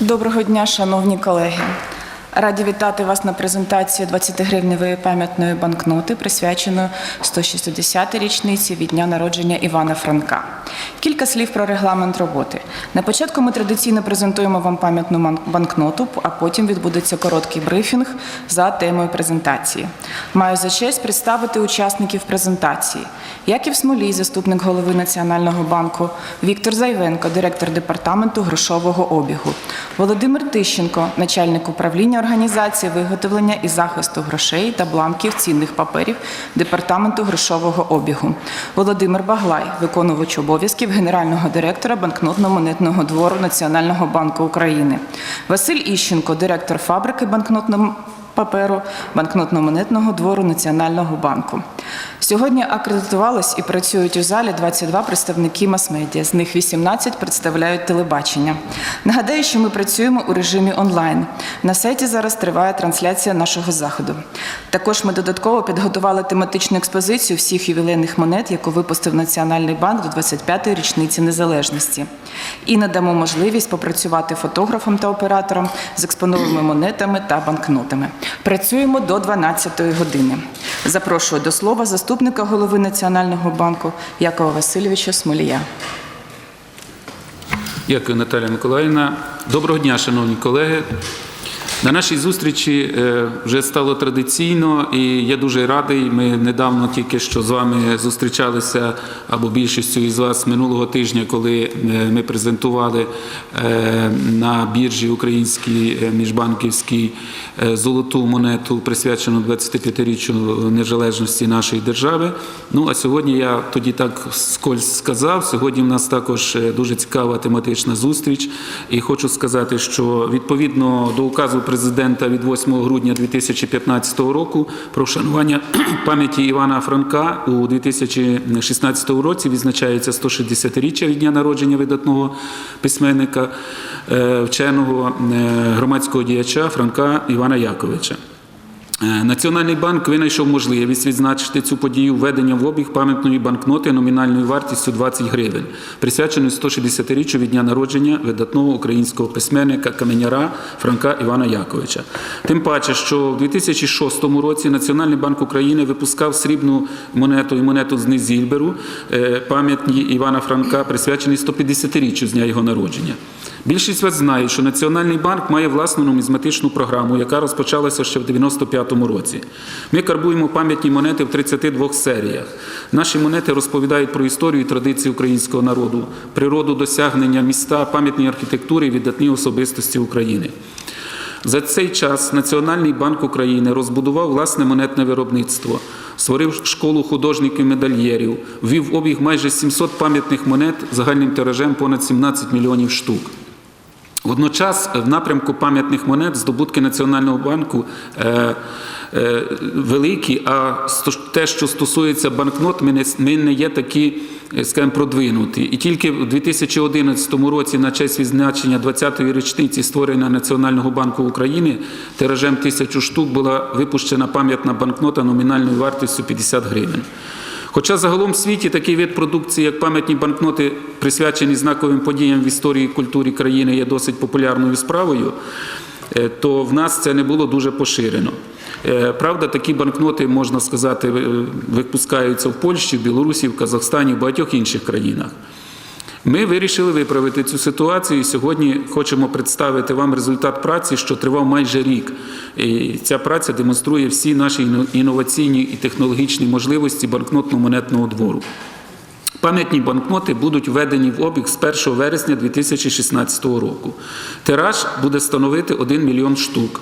Доброго дня, шановні колеги. Раді вітати вас на презентації 20-гривневої пам'ятної банкноти, присвяченої 160-й річниці від дня народження Івана Франка. Кілька слів про регламент роботи. На початку ми традиційно презентуємо вам пам'ятну банкноту, а потім відбудеться короткий брифінг за темою презентації. Маю за честь представити учасників презентації. Яків Смолій, заступник голови Національного банку, Віктор Зайвенко, директор департаменту грошового обігу, Володимир Тищенко, начальник управління організації виготовлення і захисту грошей та бланків цінних паперів департаменту грошового обігу, Володимир Баглай, виконувач обов'язків генерального директора банкнотно-монетного двору Національного банку України, Василь Іщенко, директор фабрики банкнотного паперу банкнотно-монетного двору Національного банку. Сьогодні акредитувались і працюють у залі 22 представники мас-медіа, з них 18 представляють телебачення. Нагадаю, що ми працюємо у режимі онлайн. На сайті зараз триває трансляція нашого заходу. Також ми додатково підготували тематичну експозицію всіх ювілейних монет, яку випустив Національний банк до 25-ї річниці незалежності. І надамо можливість попрацювати фотографом та оператором з експонованими монетами та банкнотами. Працюємо до 12-ї години. Запрошую до слова заступника голови Національного банку Якова Васильовича Смолія. Дякую, Наталя Миколаївна. Доброго дня, шановні колеги. На нашій зустрічі е, вже стало традиційно, і я дуже радий. Ми недавно тільки що з вами зустрічалися або більшістю із вас минулого тижня, коли е, ми презентували е, на біржі українській міжбанківській золоту монету, присвячену 25-річчю незалежності нашої держави. Ну а сьогодні я тоді так скользь сказав. Сьогодні в нас також дуже цікава тематична зустріч, і хочу сказати, що відповідно до указу президента від 8 грудня 2015 року про вшанування пам'яті Івана Франка у 2016 році відзначається 160-річчя від дня народження видатного письменника, е, вченого е, громадського діяча Франка Івана Яковича. Е, Національний банк винайшов можливість відзначити цю подію введенням в обіг пам'ятної банкноти номінальною вартістю 20 гривень, присвяченої 160-річчю від дня народження видатного українського письменника каменяра Франка Івана Яковича. Тим паче, що в 2006 році Національний банк України випускав срібну монету і монету з Низільберу е, пам'ятні Івана Франка, присвячений 150-річчю з дня його народження. Більшість вас знає, що Національний банк має власну нумізматичну програму, яка розпочалася ще в 95-му році. Ми карбуємо пам'ятні монети в 32 серіях. Наші монети розповідають про історію і традиції українського народу, природу досягнення міста, пам'ятні архітектури і віддатні особистості України. За цей час Національний банк України розбудував власне монетне виробництво, створив школу художників-медальєрів, ввів обіг майже 700 пам'ятних монет загальним тиражем понад 17 мільйонів штук. Водночас в напрямку пам'ятних монет здобутки Національного банку е, е, великі, а те, що стосується банкнот, ми не, ми не є такі, е, скажімо, продвинуті. І тільки в 2011 році, на честь відзначення 20-ї річниці створення Національного банку України, тиражем тисячу штук була випущена пам'ятна банкнота номінальною вартістю 50 гривень. Хоча загалом в світі такий вид продукції, як пам'ятні банкноти, присвячені знаковим подіям в історії і культурі країни, є досить популярною справою, е, то в нас це не було дуже поширено. Е, Правда, такі банкноти, можна сказати, випускаються в Польщі, в Білорусі, в Казахстані, в багатьох інших країнах. Ми вирішили виправити цю ситуацію і сьогодні хочемо представити вам результат праці, що тривав майже рік. І ця праця демонструє всі наші інноваційні і технологічні можливості банкнотно-монетного двору. Пам'ятні банкноти будуть введені в обіг з 1 вересня 2016 року. Тираж буде становити 1 мільйон штук.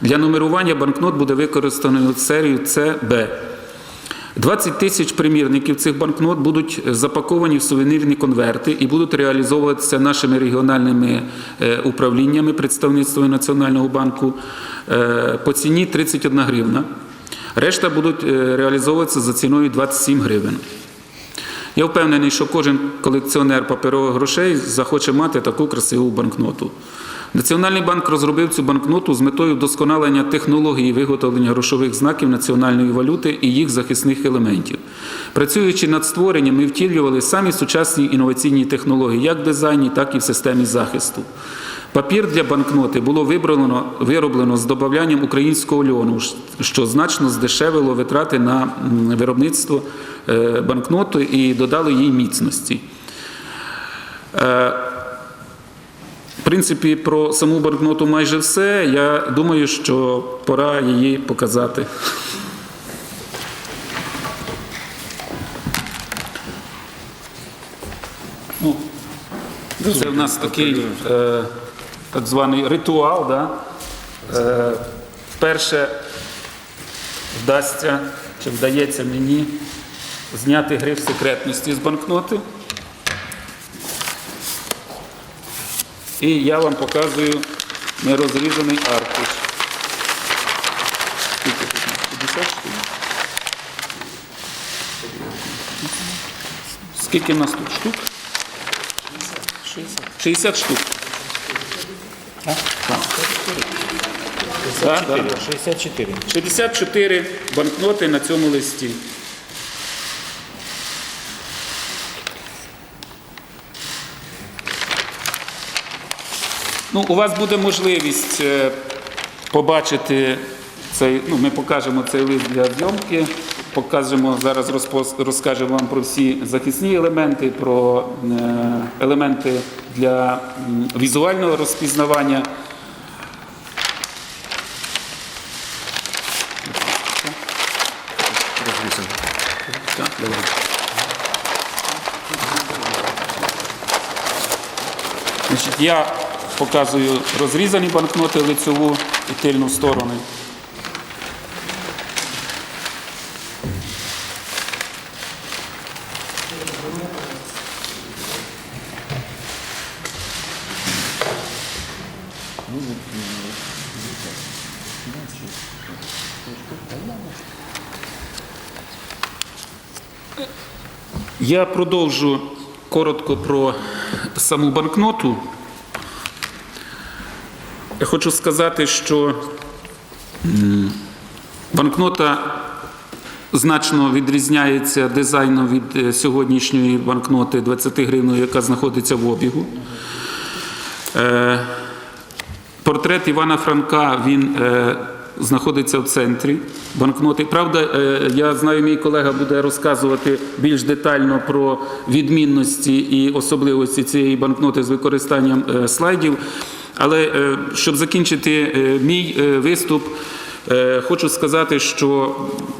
Для нумерування банкнот буде використано серію ЦБ. 20 тисяч примірників цих банкнот будуть запаковані в сувенірні конверти і будуть реалізовуватися нашими регіональними е, управліннями представництва Національного банку е, по ціні 31 гривна. Решта будуть е, реалізовуватися за ціною 27 гривень. Я впевнений, що кожен колекціонер паперових грошей захоче мати таку красиву банкноту. Національний банк розробив цю банкноту з метою вдосконалення технології виготовлення грошових знаків національної валюти і їх захисних елементів. Працюючи над створенням, ми втілювали самі сучасні інноваційні технології як в дизайні, так і в системі захисту. Папір для банкноти було вироблено з додаванням українського льону, що значно здешевило витрати на виробництво е, банкноти і додало їй міцності. Принципі, про саму банкноту майже все. Я думаю, що пора її показати. Ну, це в нас такий е, так званий ритуал. Да? Е, вперше вдасться чи вдається мені зняти гриф секретності з банкноти. І я вам показую нерозрізаний аркуш. Скільки тут? 50 штук? Скільки в нас тут штук? 60 штук. Так. Так, так. 64. 64 банкноти на цьому листі. Ну, у вас буде можливість е, побачити цей, ну, ми покажемо цей лист для зйомки, покажемо, зараз розкажемо вам про всі захисні елементи, про е, елементи для візуального розпізнавання. Я показую розрізані банкноти лицеву і тильну сторони. Я продовжу коротко про саму банкноту. Я хочу сказати, що банкнота значно відрізняється дизайном від е, сьогоднішньої банкноти 20 гривень, яка знаходиться в обігу. Е, Портрет Івана Франка він е, знаходиться в центрі банкноти. Правда, е, я знаю, мій колега буде розказувати більш детально про відмінності і особливості цієї банкноти з використанням е, слайдів. Але е, щоб закінчити мій виступ, хочу сказати, що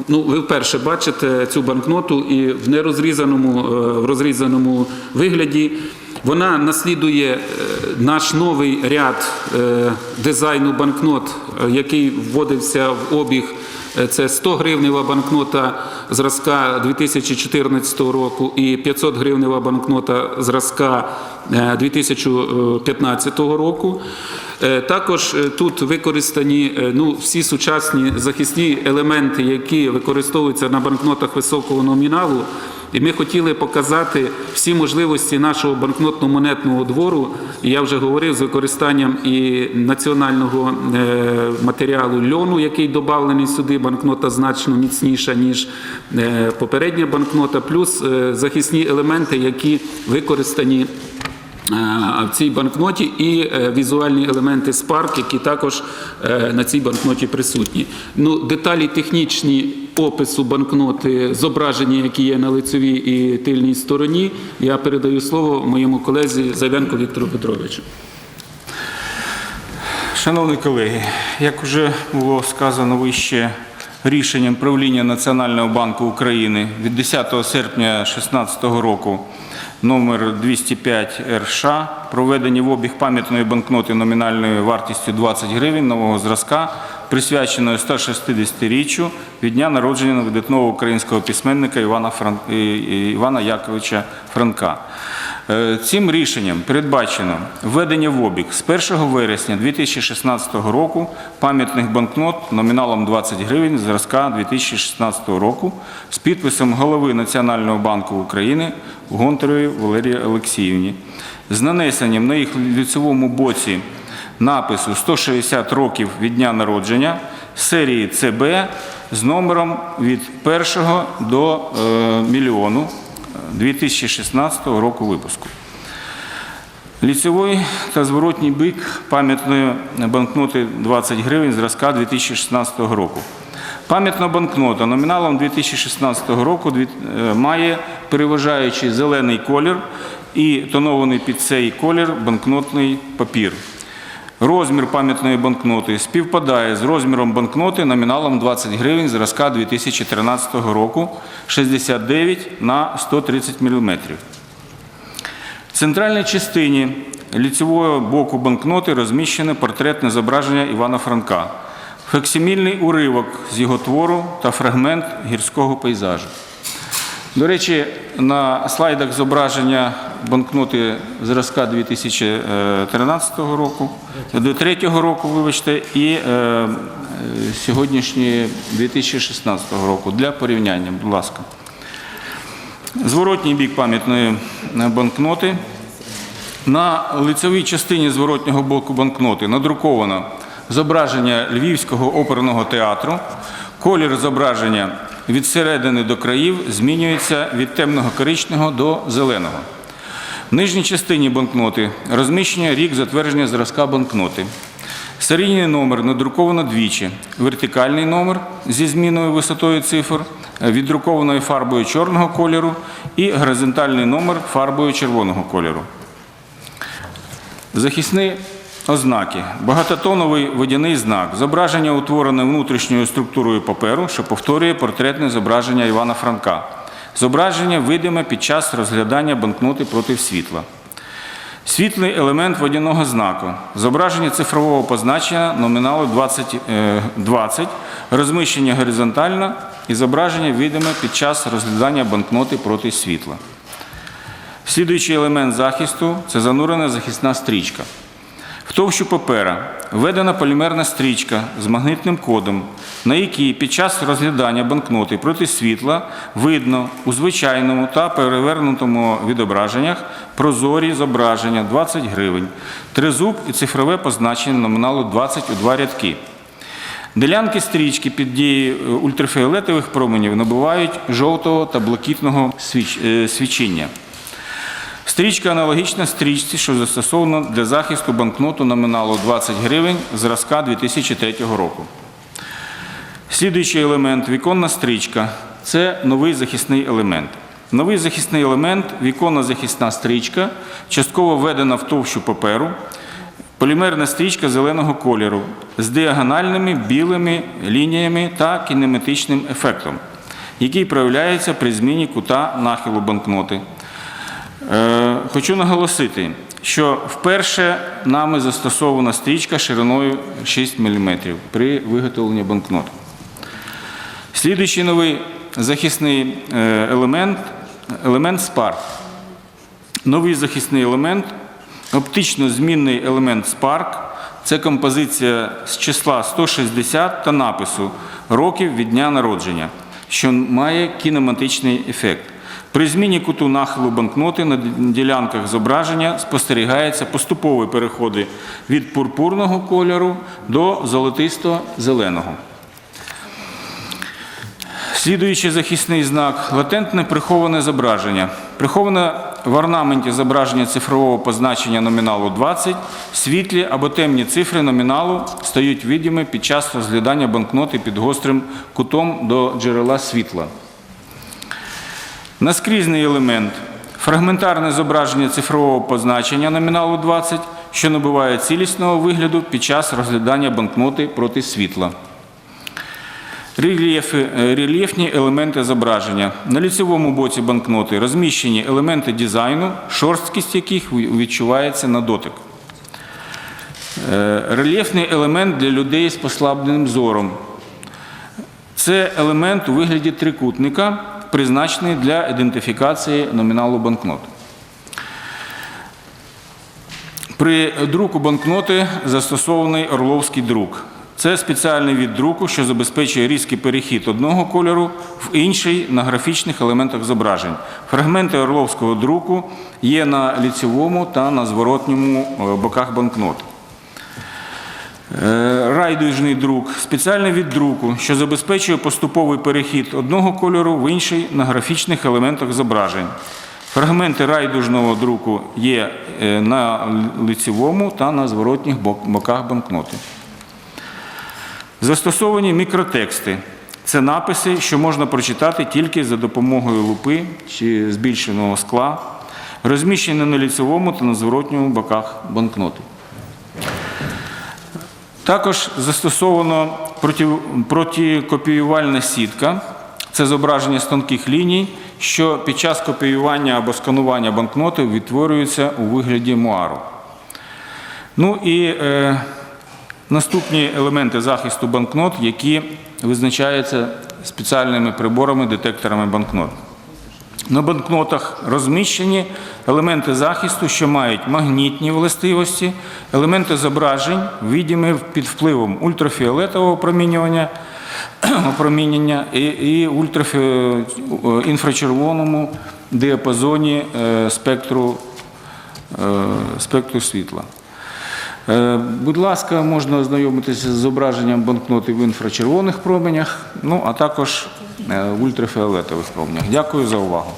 ну, ви вперше бачите цю банкноту і в нерозрізаному в розрізаному вигляді. Вона наслідує е, наш новий ряд е, дизайну банкнот, е, який вводився в обіг. Це 100 гривнева банкнота зразка 2014 року і 500 гривнева банкнота зразка е, 2015 року. Е, Також е, тут використані е, ну, всі сучасні захисні елементи, які використовуються на банкнотах високого номіналу. І ми хотіли показати всі можливості нашого банкнотно-монетного двору. Я вже говорив з використанням і національного матеріалу льону, який додавлений сюди. Банкнота значно міцніша, ніж попередня банкнота, плюс захисні елементи, які використані. Е, В цій банкноті і е, візуальні елементи Spark, які також е, на цій банкноті присутні. Ну, деталі технічні опису банкноти, зображення, які є на лицевій і тильній стороні, я передаю слово моєму колезі Завянку Віктору Петровичу. Шановні колеги, як вже було сказано вище рішенням правління Національного банку України від 10 серпня 2016 року номер 205 РШ проведені в обіг пам'ятної банкноти номінальною вартістю 20 гривень нового зразка, присвяченої 160-річчю від дня народження видатного українського письменника Івана, Фран... Івана Яковича Франка. Е, Цим рішенням передбачено введення в обіг з 1 вересня 2016 року пам'ятних банкнот номіналом 20 гривень зразка 2016 року з підписом голови Національного банку України Гонтаревої Валерії Олексіївні, з нанесенням на їх лицевому боці напису 160 років від дня народження серії ЦБ з номером від 1 до е, мільйону 2016 року випуску. Ліцевий та зворотній бік пам'ятної банкноти 20 гривень зразка 2016 року. Пам'ятна банкнота номіналом 2016 року е, має переважаючий зелений колір і тонований під цей колір банкнотний папір. Розмір пам'ятної банкноти співпадає з розміром банкноти номіналом 20 гривень зразка 2013 року 69 на 130 мм. В центральній частині ліцевого боку банкноти розміщене портретне зображення Івана Франка, факсимільний уривок з його твору та фрагмент гірського пейзажу. До речі, на слайдах зображення банкноти зразка 2013 року, 2003 року, вибачте, і е, е, сьогоднішньої 2016 року для порівняння, будь ласка. Зворотній бік пам'ятної банкноти. На лицевій частині зворотнього боку банкноти надруковано зображення Львівського оперного театру. Колір зображення від середини до країв змінюється від темного коричневого до зеленого. В нижній частині банкноти розміщення рік затвердження зразка банкноти. Серійний номер надруковано двічі. Вертикальний номер зі зміною висотою цифр, віддрукованою фарбою чорного кольору і горизонтальний номер фарбою червоного кольору. Захисні ознаки. Багатотоновий водяний знак. Зображення утворене внутрішньою структурою паперу, що повторює портретне зображення Івана Франка. Зображення видиме під час розглядання банкноти проти світла. Світлий елемент водяного знаку. Зображення цифрового позначення номіналу 20, е, 20 розміщення горизонтально і зображення видиме під час розглядання банкноти проти світла. Слідуючий елемент захисту це занурена захисна стрічка. В товщу папера введена полімерна стрічка з магнитним кодом, на якій під час розглядання банкноти проти світла видно у звичайному та перевернутому відображеннях прозорі зображення 20 гривень, тризуб і цифрове позначення номіналу 20 у два рядки. Ділянки стрічки під дією е, ультрафіолетових променів набувають жовтого та блакитного свіч- е, свічення. Стрічка аналогічна стрічці, що застосована для захисту банкноту номіналу 20 гривень зразка 2003 року. Слідуючий елемент віконна стрічка це новий захисний елемент. Новий захисний елемент віконна захисна стрічка, частково введена в товщу паперу, полімерна стрічка зеленого кольору з діагональними білими лініями та кінематичним ефектом, який проявляється при зміні кута нахилу банкноти. Е, Хочу наголосити, що вперше нами застосована стрічка шириною 6 мм при виготовленні банкнот. Слідуючий новий захисний е, елемент елемент Spark. Новий захисний елемент, оптично змінний елемент Spark – це композиція з числа 160 та напису років від дня народження, що має кінематичний ефект. При зміні куту нахилу банкноти на ділянках зображення спостерігається поступові переходи від пурпурного кольору до золотисто-зеленого. Слідуючий захисний знак латентне приховане зображення. Приховане в орнаменті зображення цифрового позначення номіналу 20, світлі або темні цифри номіналу стають видимі під час розглядання банкноти під гострим кутом до джерела світла. Наскрізний елемент фрагментарне зображення цифрового позначення номіналу 20, що набуває цілісного вигляду під час розглядання банкноти проти світла. Рельєфи, е, рельєфні елементи зображення. На ліцевому боці банкноти розміщені елементи дизайну, шорсткість яких відчувається на дотик. Е, Рельєфний елемент для людей з послабленим зором. Це елемент у вигляді трикутника, призначений для ідентифікації номіналу банкнот. При друку банкноти застосований орловський друк. Це спеціальний від друку, що забезпечує різкий перехід одного кольору в інший на графічних елементах зображень. Фрагменти орловського друку є на ліцевому та на зворотньому е, боках банкнот. Е, Райдужний друк спеціальний від друку, що забезпечує поступовий перехід одного кольору в інший на графічних елементах зображень. Фрагменти райдужного друку є е, на лицевому та на зворотніх боках банкноти. Застосовані мікротексти. Це написи, що можна прочитати тільки за допомогою лупи чи збільшеного скла, розміщені на ліцевому та на зворотньому боках банкноти. Також застосовано проти, протикопіювальна сітка. Це зображення з тонких ліній, що під час копіювання або сканування банкноти відтворюється у вигляді муару. Ну і е, наступні елементи захисту банкнот, які визначаються спеціальними приборами, детекторами банкнот. На банкнотах розміщені елементи захисту, що мають магнітні властивості, елементи зображень, відомі під впливом ультрафіолетового опромінювання, опромінення і, і ультрафі... е, інфрачервоному діапазоні е, спектру, е, спектру світла. Будь ласка, можна ознайомитися з зображенням банкноти в інфрачервоних променях, ну а також ультрафіолетових променях. Дякую за увагу.